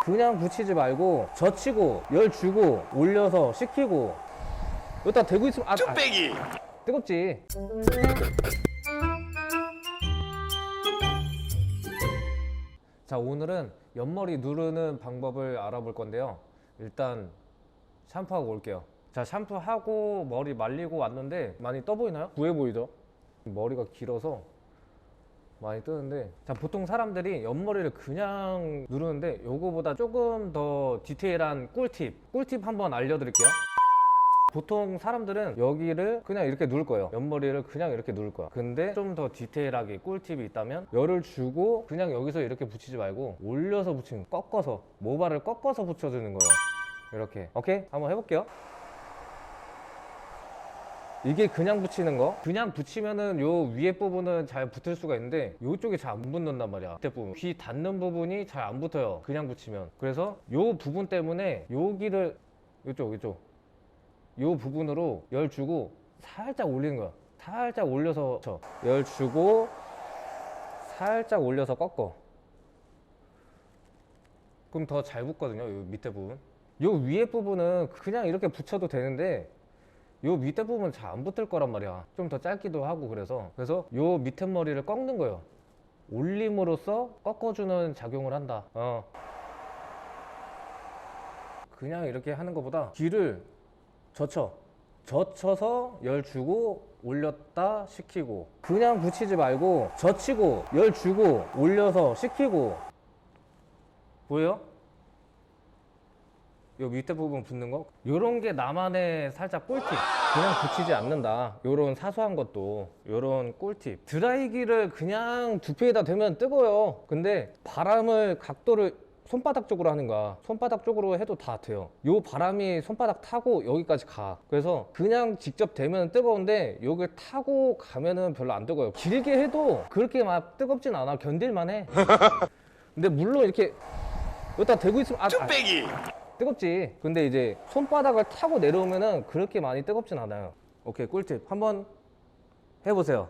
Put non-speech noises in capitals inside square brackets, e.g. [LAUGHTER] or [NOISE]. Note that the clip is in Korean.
그냥 붙이지 말고 젖히고 열 주고 올려서 식히고. 여기다 대고 있으면 아, 아. 뚝배기. 뜨겁지? 자 오늘은 옆머리 누르는 방법을 알아볼 건데요. 일단 샴푸하고 올게요. 자 샴푸하고 머리 말리고 왔는데 많이 떠 보이나요? 부해 보이죠? 머리가 길어서 많이 뜨는데 자 보통 사람들이 옆머리를 그냥 누르는데 요거보다 조금 더 디테일한 꿀팁 꿀팁 한번 알려드릴게요. 보통 사람들은 여기를 그냥 이렇게 누를 거예요. 옆머리를 그냥 이렇게 누를 거야. 근데 좀 더 디테일하게 꿀팁이 있다면 열을 주고 그냥 여기서 이렇게 붙이지 말고 올려서 붙이는 꺾어서 모발을 꺾어서 붙여주는 거예요. 이렇게. 오케이? 한번 해볼게요 이게 그냥 붙이는 거? 그냥 붙이면은 요 위에 부분은 잘 붙을 수가 있는데 요쪽이 잘 안 붙는단 말이야. 밑에 부분. 귀 닿는 부분이 잘 안 붙어요. 그냥 붙이면. 그래서 요 부분 때문에 여기를 요쪽 요쪽. 요 부분으로 열 주고 살짝 올리는 거야. 살짝 올려서 쳐. 열 주고 살짝 올려서 꺾어. 그럼 더 잘 붙거든요 요 밑에 부분. 요 위에 부분은 그냥 이렇게 붙여도 되는데 요 밑에 부분 잘 안 붙을 거란 말이야. 좀 더 짧기도 하고 그래서 그래서 요 밑에 머리를 꺾는 거예요. 올림으로써 꺾어주는 작용을 한다. 어. 그냥 이렇게 하는 것보다 귀를 젖혀. 젖혀서 열 주고 올렸다 식히고 그냥 붙이지 말고 젖히고 열 주고 올려서 식히고 보여? 요 밑에 부분 붙는 거? 요런 게 나만의 살짝 꿀팁. 그냥 붙이지 않는다. 요런 사소한 것도. 요런 꿀팁. 드라이기를 그냥 두피에다 대면 뜨거워요. 근데 바람을 각도를 손바닥 쪽으로 하는 거야. 손바닥 쪽으로 해도 다 돼요. 요 바람이 손바닥 타고 여기까지 가. 그래서 그냥 직접 대면 뜨거운데 요걸 타고 가면은 별로 안 뜨거워요. 길게 해도 그렇게 막 뜨겁진 않아. 견딜만 해. [LAUGHS] 근데 물론 이렇게 여기다 대고 있으면 아, 아 뜨겁지. 근데 이제 손바닥을 타고 내려오면은 그렇게 많이 뜨겁진 않아요. 오케이, 꿀팁. 한번 해보세요.